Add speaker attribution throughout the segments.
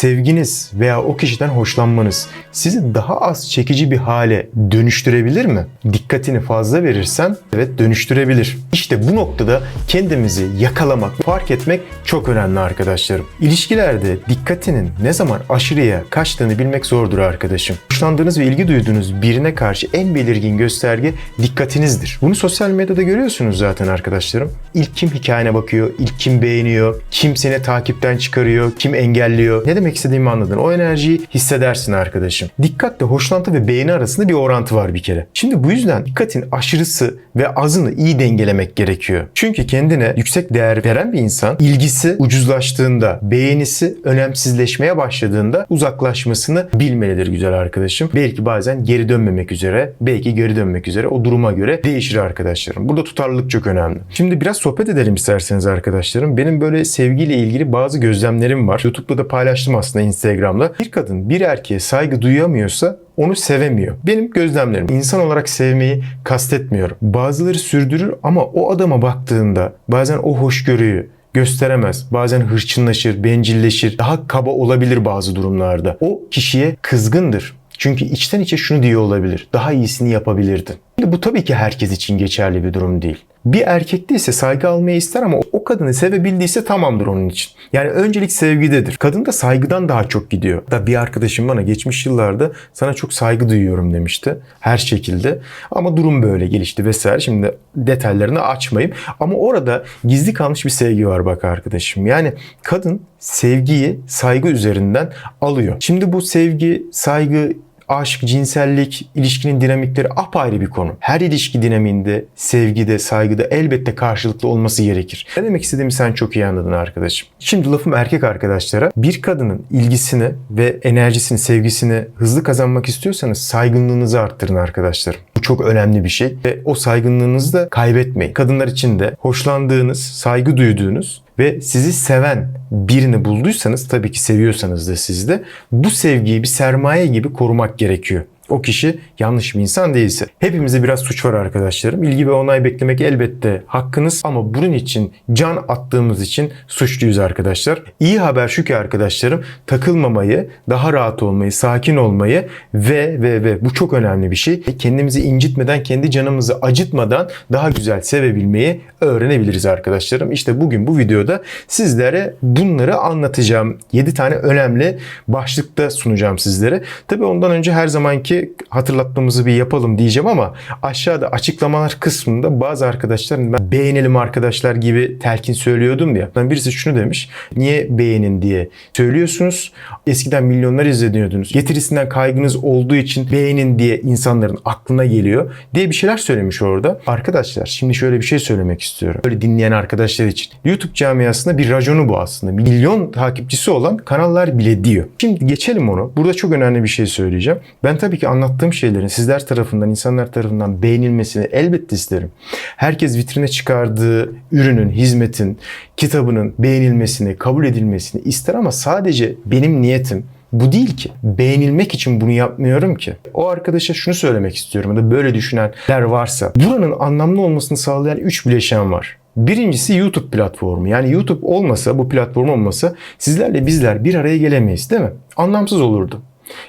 Speaker 1: sevginiz veya o kişiden hoşlanmanız sizi daha az çekici bir hale dönüştürebilir mi? Dikkatini fazla verirsen evet dönüştürebilir. İşte bu noktada kendimizi yakalamak, fark etmek çok önemli arkadaşlarım. İlişkilerde dikkatinin ne zaman aşırıya kaçtığını bilmek zordur arkadaşım. Hoşlandığınız ve ilgi duyduğunuz birine karşı en belirgin gösterge dikkatinizdir. Bunu sosyal medyada görüyorsunuz zaten arkadaşlarım. İlk kim hikayene bakıyor, ilk kim beğeniyor, kim seni takipten çıkarıyor, kim engelliyor. Ne demek istediğimi anladın. O enerjiyi hissedersin arkadaşım. Dikkatle hoşlantı ve beğeni arasında bir orantı var bir kere. Şimdi bu yüzden dikkatin aşırısı ve azını iyi dengelemek gerekiyor. Çünkü kendine yüksek değer veren bir insan ilgisi ucuzlaştığında, beğenisi önemsizleşmeye başladığında uzaklaşmasını bilmelidir güzel arkadaşım. Belki bazen geri dönmemek üzere, belki geri dönmek üzere o duruma göre değişir arkadaşlarım. Burada tutarlılık çok önemli. Şimdi biraz sohbet edelim isterseniz arkadaşlarım. Benim böyle sevgiyle ilgili bazı gözlemlerim var. YouTube'da da paylaştım aslında Instagram'da. Bir kadın bir erkeğe saygı duyamıyorsa onu sevemiyor. Benim gözlemlerim. İnsan olarak sevmeyi kastetmiyorum. Bazıları sürdürür ama o adama baktığında bazen o hoşgörüyü, gösteremez. Bazen hırçınlaşır, bencilleşir. Daha kaba olabilir bazı durumlarda. O kişiye kızgındır. Çünkü içten içe şunu diyor olabilir. Daha iyisini yapabilirdin. Şimdi bu tabii ki herkes için geçerli bir durum değil. Bir erkek değilse saygı almayı ister ama o kadını sevebildiyse tamamdır onun için. Yani öncelik sevgidedir. Kadın da saygıdan daha çok gidiyor. Da bir arkadaşım bana geçmiş yıllarda sana çok saygı duyuyorum demişti. Her şekilde. Ama durum böyle gelişti vesaire. Şimdi detaylarını açmayayım. Ama orada gizli kalmış bir sevgi var bak arkadaşım. Yani kadın sevgiyi saygı üzerinden alıyor. Şimdi bu sevgi, saygı aşk, cinsellik, ilişkinin dinamikleri apayrı bir konu. Her ilişki dinamiğinde, sevgide, saygıda elbette karşılıklı olması gerekir. Ne demek istediğimi sen çok iyi anladın arkadaşım. Şimdi lafım erkek arkadaşlara. Bir kadının ilgisini ve enerjisini, sevgisini hızlı kazanmak istiyorsanız saygınlığınızı arttırın arkadaşlarım. Bu çok önemli bir şey ve o saygınlığınızı da kaybetmeyin. Kadınlar için de hoşlandığınız, saygı duyduğunuz ve sizi seven birini bulduysanız tabii ki seviyorsanız da siz de bu sevgiyi bir sermaye gibi korumak gerekiyor. O kişi yanlış bir insan değilse. Hepimizde biraz suç var arkadaşlarım. İlgi ve onay beklemek elbette hakkınız ama bunun için can attığımız için suçluyuz arkadaşlar. İyi haber şu ki arkadaşlarım takılmamayı, daha rahat olmayı, sakin olmayı ve ve ve bu çok önemli bir şey. Kendimizi incitmeden, kendi canımızı acıtmadan daha güzel sevebilmeyi öğrenebiliriz arkadaşlarım. İşte bugün bu videoda sizlere bunları anlatacağım. 7 tane önemli başlıkta sunacağım sizlere. Tabii ondan önce her zamanki hatırlatmamızı bir yapalım diyeceğim ama aşağıda açıklamalar kısmında bazı arkadaşların ben beğenelim arkadaşlar gibi telkin söylüyordum ya. Ben birisi şunu demiş. Niye beğenin diye söylüyorsunuz. Eskiden milyonlar izleniyordunuz. Getirisinden kaygınız olduğu için beğenin diye insanların aklına geliyor diye bir şeyler söylemiş orada. Arkadaşlar şimdi şöyle bir şey söylemek istiyorum. Böyle dinleyen arkadaşlar için. YouTube camiasında bir raconu bu aslında. Milyon takipçisi olan kanallar bile diyor. Şimdi geçelim onu. Burada çok önemli bir şey söyleyeceğim. Ben tabii ki anlattığım şeylerin sizler tarafından, insanlar tarafından beğenilmesini elbette isterim. Herkes vitrine çıkardığı ürünün, hizmetin, kitabının beğenilmesini, kabul edilmesini ister ama sadece benim niyetim bu değil ki. Beğenilmek için bunu yapmıyorum ki. O arkadaşa şunu söylemek istiyorum ya da böyle düşünenler varsa. Buranın anlamlı olmasını sağlayan 3 bileşen var. Birincisi YouTube platformu. Yani YouTube olmasa, bu platform olmasa sizlerle bizler bir araya gelemeyiz değil mi? Anlamsız olurdu.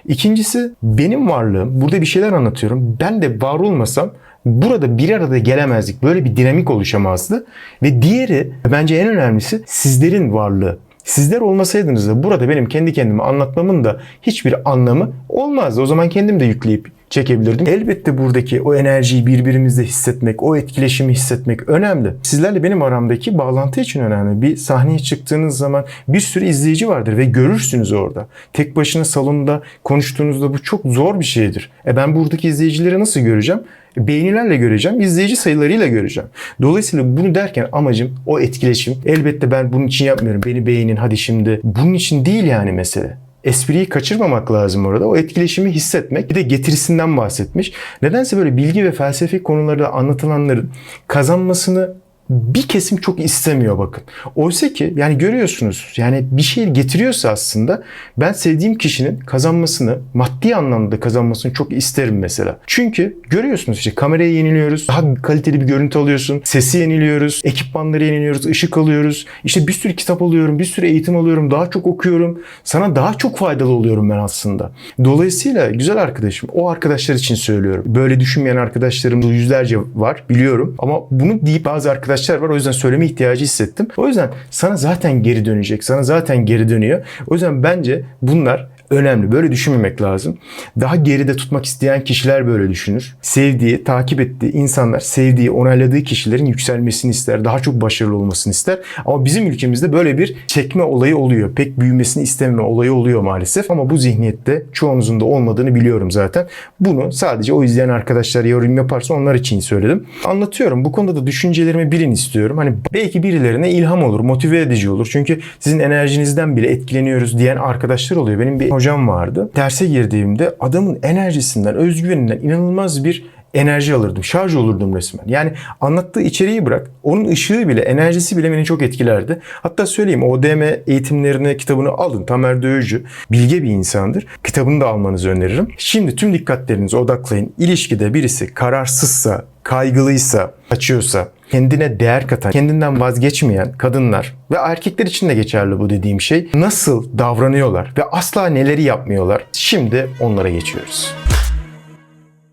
Speaker 1: İkincisi benim varlığım. Burada bir şeyler anlatıyorum. Ben de var olmasam burada bir arada gelemezdik. Böyle bir dinamik oluşamazdı. Ve diğeri bence en önemlisi sizlerin varlığı. Sizler olmasaydınız da burada benim kendi kendime anlatmamın da hiçbir anlamı olmazdı. O zaman kendim de yükleyip çekebilirdim. Elbette buradaki o enerjiyi birbirimizde hissetmek, o etkileşimi hissetmek önemli. Sizlerle benim aramdaki bağlantı için önemli. Bir sahneye çıktığınız zaman bir sürü izleyici vardır ve görürsünüz orada. Tek başına salonda konuştuğunuzda bu çok zor bir şeydir. E ben buradaki izleyicileri nasıl göreceğim? beğenilerle göreceğim, izleyici sayılarıyla göreceğim. Dolayısıyla bunu derken amacım o etkileşim. Elbette ben bunun için yapmıyorum. Beni beğenin hadi şimdi. Bunun için değil yani mesele espriyi kaçırmamak lazım orada. O etkileşimi hissetmek. Bir de getirisinden bahsetmiş. Nedense böyle bilgi ve felsefi konularda anlatılanların kazanmasını bir kesim çok istemiyor bakın. Oysa ki yani görüyorsunuz yani bir şey getiriyorsa aslında ben sevdiğim kişinin kazanmasını maddi anlamda kazanmasını çok isterim mesela. Çünkü görüyorsunuz işte kamerayı yeniliyoruz. Daha kaliteli bir görüntü alıyorsun. Sesi yeniliyoruz. Ekipmanları yeniliyoruz. ışık alıyoruz. İşte bir sürü kitap alıyorum. Bir sürü eğitim alıyorum. Daha çok okuyorum. Sana daha çok faydalı oluyorum ben aslında. Dolayısıyla güzel arkadaşım o arkadaşlar için söylüyorum. Böyle düşünmeyen arkadaşlarım yüzlerce var biliyorum. Ama bunu deyip bazı arkadaşlar var. O yüzden söyleme ihtiyacı hissettim. O yüzden sana zaten geri dönecek. Sana zaten geri dönüyor. O yüzden bence bunlar önemli. Böyle düşünmemek lazım. Daha geride tutmak isteyen kişiler böyle düşünür. Sevdiği, takip ettiği insanlar sevdiği, onayladığı kişilerin yükselmesini ister. Daha çok başarılı olmasını ister. Ama bizim ülkemizde böyle bir çekme olayı oluyor. Pek büyümesini istememe olayı oluyor maalesef. Ama bu zihniyette çoğunuzun da olmadığını biliyorum zaten. Bunu sadece o izleyen arkadaşlar yorum yaparsa onlar için söyledim. Anlatıyorum. Bu konuda da düşüncelerimi bilin istiyorum. Hani belki birilerine ilham olur, motive edici olur. Çünkü sizin enerjinizden bile etkileniyoruz diyen arkadaşlar oluyor. Benim bir hocam vardı. Derse girdiğimde adamın enerjisinden, özgüveninden inanılmaz bir enerji alırdım. Şarj olurdum resmen. Yani anlattığı içeriği bırak. Onun ışığı bile, enerjisi bile beni çok etkilerdi. Hatta söyleyeyim ODM eğitimlerini, kitabını alın. Tamer Dövücü bilge bir insandır. Kitabını da almanızı öneririm. Şimdi tüm dikkatlerinizi odaklayın. İlişkide birisi kararsızsa, kaygılıysa, kaçıyorsa, kendine değer katan, kendinden vazgeçmeyen kadınlar ve erkekler için de geçerli bu dediğim şey nasıl davranıyorlar ve asla neleri yapmıyorlar. Şimdi onlara geçiyoruz.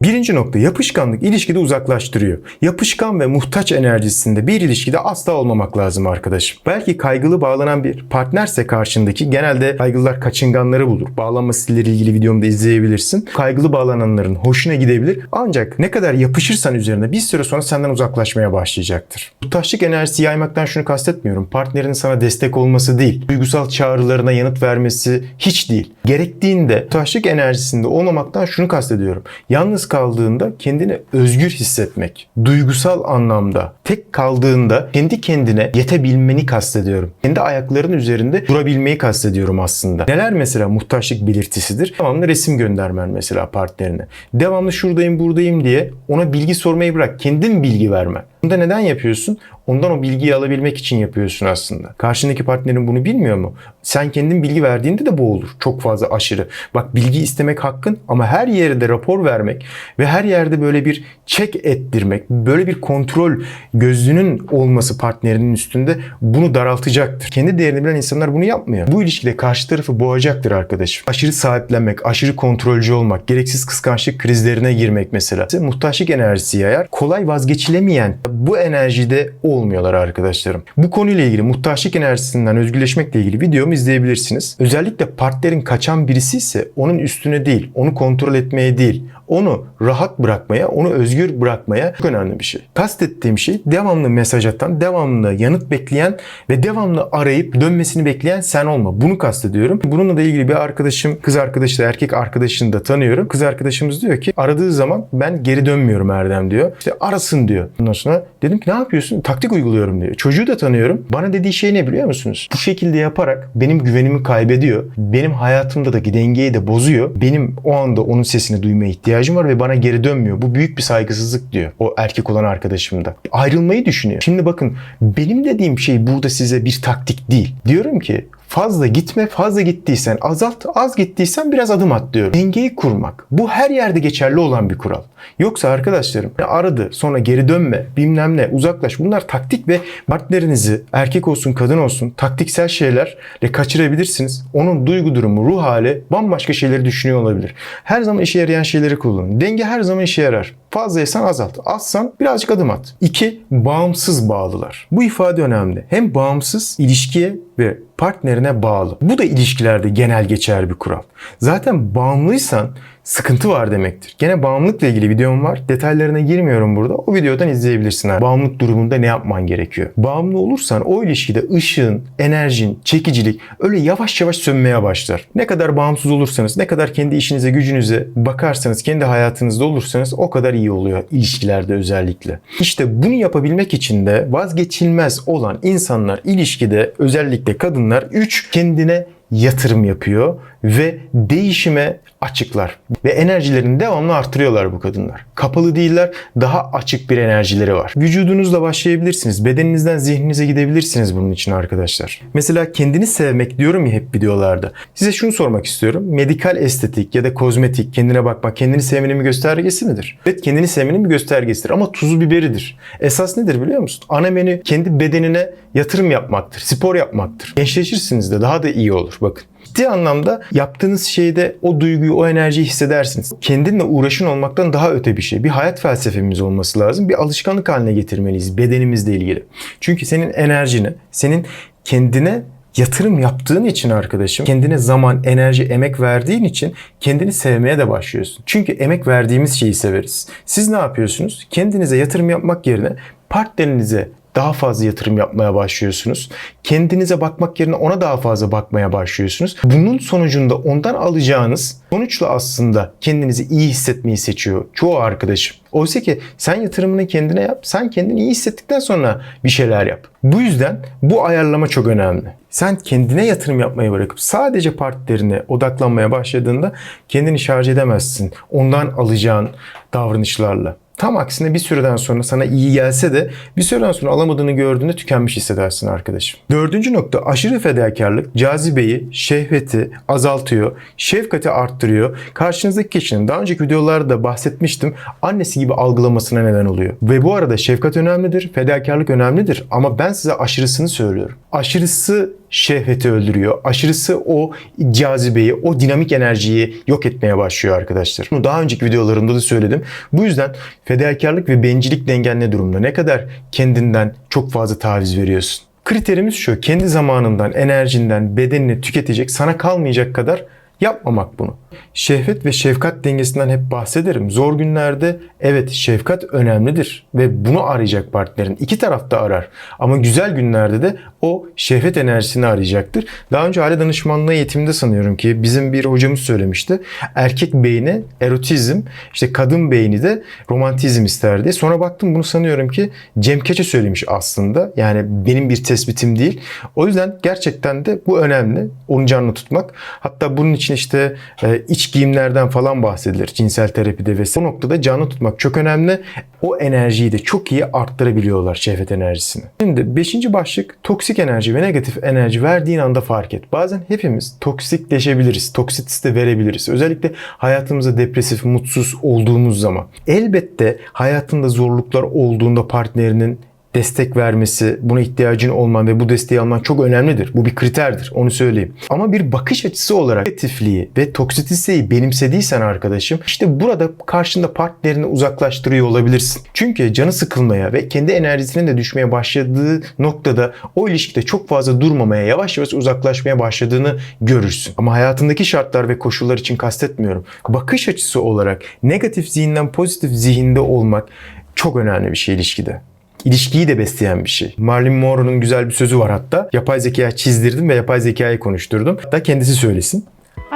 Speaker 1: Birinci nokta yapışkanlık ilişkide uzaklaştırıyor. Yapışkan ve muhtaç enerjisinde bir ilişkide asla olmamak lazım arkadaşım. Belki kaygılı bağlanan bir partnerse karşındaki genelde kaygılılar kaçınganları bulur. Bağlanma stilleriyle ilgili videomu da izleyebilirsin. Kaygılı bağlananların hoşuna gidebilir. Ancak ne kadar yapışırsan üzerine bir süre sonra senden uzaklaşmaya başlayacaktır. Muhtaçlık enerjisi yaymaktan şunu kastetmiyorum. Partnerinin sana destek olması değil. Duygusal çağrılarına yanıt vermesi hiç değil. Gerektiğinde muhtaçlık enerjisinde olmamaktan şunu kastediyorum. Yalnız kaldığında kendini özgür hissetmek. Duygusal anlamda tek kaldığında kendi kendine yetebilmeni kastediyorum. Kendi ayaklarının üzerinde durabilmeyi kastediyorum aslında. Neler mesela muhtaçlık belirtisidir? Devamlı resim göndermen mesela partnerine. Devamlı şuradayım buradayım diye ona bilgi sormayı bırak. Kendin bilgi vermen. Bunu da neden yapıyorsun? Ondan o bilgiyi alabilmek için yapıyorsun aslında. Karşındaki partnerin bunu bilmiyor mu? Sen kendin bilgi verdiğinde de bu olur. Çok fazla aşırı. Bak bilgi istemek hakkın ama her yerde rapor vermek ve her yerde böyle bir çek ettirmek, böyle bir kontrol gözünün olması partnerinin üstünde bunu daraltacaktır. Kendi değerini bilen insanlar bunu yapmıyor. Bu ilişkide karşı tarafı boğacaktır arkadaşım. Aşırı sahiplenmek, aşırı kontrolcü olmak, gereksiz kıskançlık krizlerine girmek mesela. Muhtaçlık enerjisi yayar. Kolay vazgeçilemeyen bu enerjide olmuyorlar arkadaşlarım. Bu konuyla ilgili muhtaçlık enerjisinden özgürleşmekle ilgili videomu izleyebilirsiniz. Özellikle partnerin kaçan birisi ise onun üstüne değil, onu kontrol etmeye değil, onu rahat bırakmaya, onu özgür bırakmaya çok önemli bir şey. Kastettiğim şey devamlı mesaj atan, devamlı yanıt bekleyen ve devamlı arayıp dönmesini bekleyen sen olma. Bunu kastediyorum. Bununla da ilgili bir arkadaşım, kız arkadaşı da erkek arkadaşını da tanıyorum. Kız arkadaşımız diyor ki aradığı zaman ben geri dönmüyorum Erdem diyor. İşte arasın diyor. Ondan sonra dedim ki ne yapıyorsun? Taktik uyguluyorum diyor. Çocuğu da tanıyorum. Bana dediği şey ne biliyor musunuz? Bu şekilde yaparak benim güvenimi kaybediyor. Benim hayatımdaki dengeyi de bozuyor. Benim o anda onun sesini duymaya ihtiyacım var ve bana geri dönmüyor. Bu büyük bir saygısızlık diyor o erkek olan arkadaşım da. Ayrılmayı düşünüyor. Şimdi bakın benim dediğim şey burada size bir taktik değil. Diyorum ki fazla gitme, fazla gittiysen azalt, az gittiysen biraz adım at diyorum. Dengeyi kurmak. Bu her yerde geçerli olan bir kural. Yoksa arkadaşlarım aradı sonra geri dönme, bilmem ne, uzaklaş. Bunlar taktik ve partnerinizi erkek olsun kadın olsun taktiksel şeylerle kaçırabilirsiniz. Onun duygu durumu, ruh hali bambaşka şeyleri düşünüyor olabilir. Her zaman işe yarayan şeyleri kullanın. Denge her zaman işe yarar. Fazlaysan azalt. Azsan birazcık adım at. İki, bağımsız bağlılar. Bu ifade önemli. Hem bağımsız ilişkiye ve partnerine bağlı. Bu da ilişkilerde genel geçer bir kural. Zaten bağımlıysan sıkıntı var demektir. Gene bağımlılıkla ilgili videom var. Detaylarına girmiyorum burada. O videodan izleyebilirsin. Abi. Bağımlılık durumunda ne yapman gerekiyor? Bağımlı olursan o ilişkide ışığın, enerjin, çekicilik öyle yavaş yavaş sönmeye başlar. Ne kadar bağımsız olursanız, ne kadar kendi işinize, gücünüze bakarsanız, kendi hayatınızda olursanız o kadar iyi oluyor ilişkilerde özellikle. İşte bunu yapabilmek için de vazgeçilmez olan insanlar ilişkide özellikle kadınlar 3 kendine yatırım yapıyor ve değişime açıklar. Ve enerjilerini devamlı artırıyorlar bu kadınlar. Kapalı değiller, daha açık bir enerjileri var. Vücudunuzla başlayabilirsiniz. Bedeninizden zihninize gidebilirsiniz bunun için arkadaşlar. Mesela kendini sevmek diyorum ya hep videolarda. Size şunu sormak istiyorum. Medikal estetik ya da kozmetik, kendine bakmak, kendini sevmenin bir göstergesi midir? Evet kendini sevmenin bir göstergesidir ama tuzu biberidir. Esas nedir biliyor musun? Ana menü kendi bedenine yatırım yapmaktır, spor yapmaktır. Gençleşirsiniz de daha da iyi olur bakın. Ciddi anlamda yaptığınız şeyde o duyguyu, o enerjiyi hissedersiniz. Kendinle uğraşın olmaktan daha öte bir şey. Bir hayat felsefemiz olması lazım. Bir alışkanlık haline getirmeliyiz bedenimizle ilgili. Çünkü senin enerjini, senin kendine yatırım yaptığın için arkadaşım, kendine zaman, enerji, emek verdiğin için kendini sevmeye de başlıyorsun. Çünkü emek verdiğimiz şeyi severiz. Siz ne yapıyorsunuz? Kendinize yatırım yapmak yerine partnerinize daha fazla yatırım yapmaya başlıyorsunuz. Kendinize bakmak yerine ona daha fazla bakmaya başlıyorsunuz. Bunun sonucunda ondan alacağınız sonuçla aslında kendinizi iyi hissetmeyi seçiyor çoğu arkadaşım. Oysa ki sen yatırımını kendine yap. Sen kendini iyi hissettikten sonra bir şeyler yap. Bu yüzden bu ayarlama çok önemli. Sen kendine yatırım yapmayı bırakıp sadece partnerine odaklanmaya başladığında kendini şarj edemezsin. Ondan alacağın davranışlarla. Tam aksine bir süreden sonra sana iyi gelse de bir süreden sonra alamadığını gördüğünde tükenmiş hissedersin arkadaşım. Dördüncü nokta aşırı fedakarlık cazibeyi, şehveti azaltıyor, şefkati arttırıyor. Karşınızdaki kişinin daha önceki videolarda bahsetmiştim annesi gibi algılamasına neden oluyor. Ve bu arada şefkat önemlidir, fedakarlık önemlidir ama ben size aşırısını söylüyorum. Aşırısı şehveti öldürüyor. Aşırısı o cazibeyi, o dinamik enerjiyi yok etmeye başlıyor arkadaşlar. Bunu daha önceki videolarımda da söyledim. Bu yüzden fedakarlık ve bencillik dengen ne durumda? Ne kadar kendinden çok fazla taviz veriyorsun? Kriterimiz şu. Kendi zamanından, enerjinden, bedenini tüketecek, sana kalmayacak kadar yapmamak bunu. Şehvet ve şefkat dengesinden hep bahsederim. Zor günlerde evet şefkat önemlidir ve bunu arayacak partnerin. İki taraf da arar. Ama güzel günlerde de o şehvet enerjisini arayacaktır. Daha önce aile danışmanlığı eğitiminde sanıyorum ki bizim bir hocamız söylemişti. Erkek beyni erotizm, işte kadın beyni de romantizm ister diye. Sonra baktım bunu sanıyorum ki Cem Keçe söylemiş aslında. Yani benim bir tespitim değil. O yüzden gerçekten de bu önemli. Onu canlı tutmak. Hatta bunun için işte e, iç giyimlerden falan bahsedilir cinsel terapide ve o noktada canlı tutmak çok önemli. O enerjiyi de çok iyi arttırabiliyorlar şehvet enerjisini. Şimdi beşinci başlık toksik enerji ve negatif enerji verdiğin anda fark et. Bazen hepimiz toksikleşebiliriz. Toksitisi de verebiliriz. Özellikle hayatımızda depresif, mutsuz olduğumuz zaman. Elbette hayatında zorluklar olduğunda partnerinin destek vermesi, buna ihtiyacın olman ve bu desteği alman çok önemlidir. Bu bir kriterdir. Onu söyleyeyim. Ama bir bakış açısı olarak negatifliği ve toksititeyi benimsediysen arkadaşım işte burada karşında partnerini uzaklaştırıyor olabilirsin. Çünkü canı sıkılmaya ve kendi enerjisinin de düşmeye başladığı noktada o ilişkide çok fazla durmamaya, yavaş yavaş uzaklaşmaya başladığını görürsün. Ama hayatındaki şartlar ve koşullar için kastetmiyorum. Bakış açısı olarak negatif zihinden pozitif zihinde olmak çok önemli bir şey ilişkide ilişkiyi de besleyen bir şey. Marilyn Monroe'nun güzel bir sözü var hatta. Yapay zekaya çizdirdim ve yapay zekayı konuşturdum. Hatta kendisi söylesin.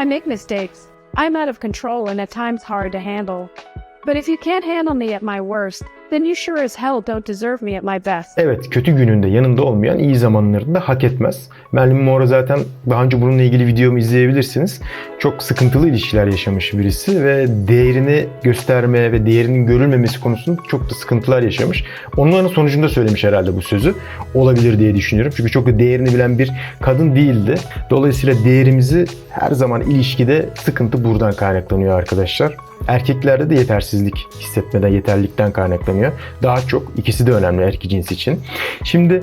Speaker 2: I make mistakes. I'm out of control and at times hard to handle. But if you can't handle me at my worst, then you sure as hell don't deserve me at my best.
Speaker 1: Evet kötü gününde yanında olmayan iyi zamanlarında hak etmez. Marilyn Monroe zaten daha önce bununla ilgili videomu izleyebilirsiniz. Çok sıkıntılı ilişkiler yaşamış birisi ve değerini gösterme ve değerinin görülmemesi konusunda çok da sıkıntılar yaşamış. Onların sonucunda söylemiş herhalde bu sözü. Olabilir diye düşünüyorum. Çünkü çok da değerini bilen bir kadın değildi. Dolayısıyla değerimizi her zaman ilişkide sıkıntı buradan kaynaklanıyor arkadaşlar. Erkeklerde de yetersizlik hissetmeden, yeterlilikten kaynaklanıyor. Daha çok ikisi de önemli erkek cins için. Şimdi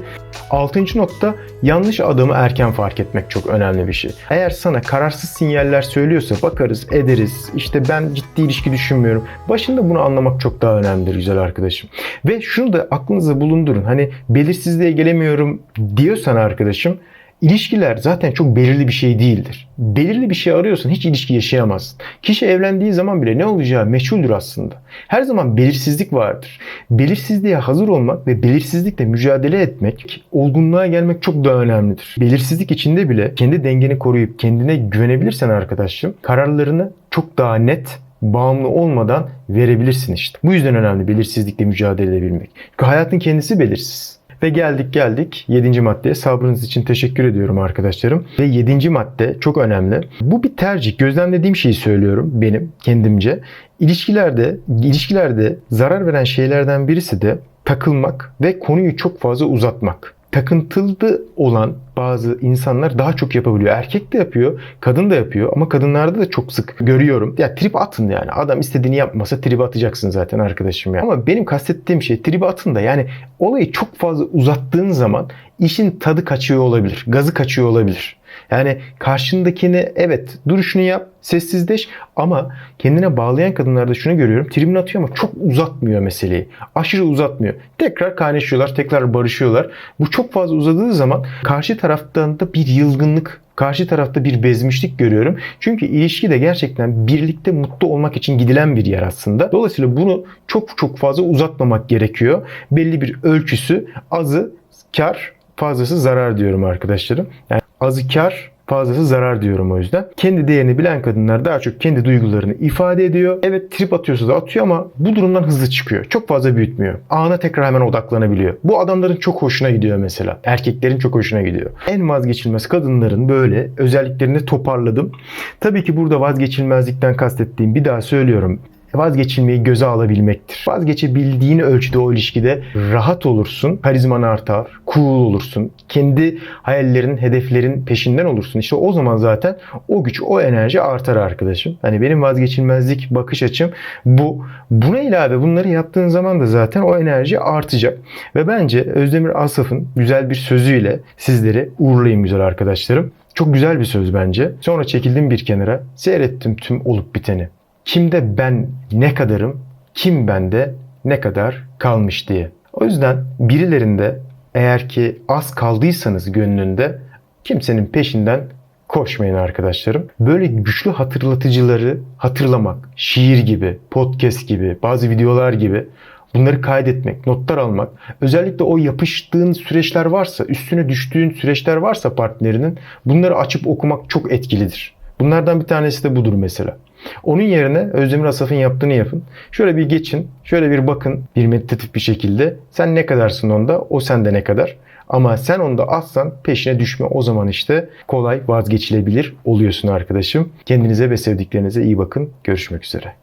Speaker 1: altıncı nokta yanlış adamı erken fark etmek çok önemli bir şey. Eğer sana kararsız sinyaller söylüyorsa bakarız, ederiz. İşte ben ciddi ilişki düşünmüyorum. Başında bunu anlamak çok daha önemlidir güzel arkadaşım. Ve şunu da aklınızda bulundurun. Hani belirsizliğe gelemiyorum diyorsan arkadaşım İlişkiler zaten çok belirli bir şey değildir. Belirli bir şey arıyorsan hiç ilişki yaşayamazsın. Kişi evlendiği zaman bile ne olacağı meçhuldür aslında. Her zaman belirsizlik vardır. Belirsizliğe hazır olmak ve belirsizlikle mücadele etmek, olgunluğa gelmek çok daha önemlidir. Belirsizlik içinde bile kendi dengeni koruyup kendine güvenebilirsen arkadaşım, kararlarını çok daha net bağımlı olmadan verebilirsin işte. Bu yüzden önemli belirsizlikle mücadele edebilmek. Çünkü hayatın kendisi belirsiz. Ve geldik geldik 7. maddeye. Sabrınız için teşekkür ediyorum arkadaşlarım. Ve 7. madde çok önemli. Bu bir tercih. Gözlemlediğim şeyi söylüyorum benim kendimce. İlişkilerde, ilişkilerde zarar veren şeylerden birisi de takılmak ve konuyu çok fazla uzatmak. Takıntılı olan bazı insanlar daha çok yapabiliyor. Erkek de yapıyor, kadın da yapıyor ama kadınlarda da çok sık görüyorum. Ya trip atın yani. Adam istediğini yapmasa trip atacaksın zaten arkadaşım ya. Ama benim kastettiğim şey trip atın da yani olayı çok fazla uzattığın zaman işin tadı kaçıyor olabilir. Gazı kaçıyor olabilir. Yani karşındakini evet duruşunu yap, sessizleş ama kendine bağlayan kadınlarda şunu görüyorum. Tribün atıyor ama çok uzatmıyor meseleyi. Aşırı uzatmıyor. Tekrar kaynaşıyorlar, tekrar barışıyorlar. Bu çok fazla uzadığı zaman karşı taraftan da bir yılgınlık karşı tarafta bir bezmişlik görüyorum. Çünkü ilişki de gerçekten birlikte mutlu olmak için gidilen bir yer aslında. Dolayısıyla bunu çok çok fazla uzatmamak gerekiyor. Belli bir ölçüsü azı kar fazlası zarar diyorum arkadaşlarım. Yani azı kar fazlası zarar diyorum o yüzden. Kendi değerini bilen kadınlar daha çok kendi duygularını ifade ediyor. Evet trip atıyorsa da atıyor ama bu durumdan hızlı çıkıyor. Çok fazla büyütmüyor. Ana tekrar hemen odaklanabiliyor. Bu adamların çok hoşuna gidiyor mesela. Erkeklerin çok hoşuna gidiyor. En vazgeçilmez kadınların böyle özelliklerini toparladım. Tabii ki burada vazgeçilmezlikten kastettiğim bir daha söylüyorum vazgeçilmeyi göze alabilmektir. Vazgeçebildiğin ölçüde o ilişkide rahat olursun, karizman artar, cool olursun, kendi hayallerin, hedeflerin peşinden olursun. İşte o zaman zaten o güç, o enerji artar arkadaşım. Hani benim vazgeçilmezlik bakış açım bu. Buna ilave bunları yaptığın zaman da zaten o enerji artacak. Ve bence Özdemir Asaf'ın güzel bir sözüyle sizleri uğurlayayım güzel arkadaşlarım. Çok güzel bir söz bence. Sonra çekildim bir kenara, seyrettim tüm olup biteni kimde ben ne kadarım, kim bende ne kadar kalmış diye. O yüzden birilerinde eğer ki az kaldıysanız gönlünde kimsenin peşinden koşmayın arkadaşlarım. Böyle güçlü hatırlatıcıları hatırlamak, şiir gibi, podcast gibi, bazı videolar gibi bunları kaydetmek, notlar almak, özellikle o yapıştığın süreçler varsa, üstüne düştüğün süreçler varsa partnerinin bunları açıp okumak çok etkilidir. Bunlardan bir tanesi de budur mesela. Onun yerine Özdemir Asaf'ın yaptığını yapın. Şöyle bir geçin, şöyle bir bakın bir meditatif bir şekilde. Sen ne kadarsın onda, o sende ne kadar. Ama sen onda azsan peşine düşme. O zaman işte kolay vazgeçilebilir oluyorsun arkadaşım. Kendinize ve sevdiklerinize iyi bakın. Görüşmek üzere.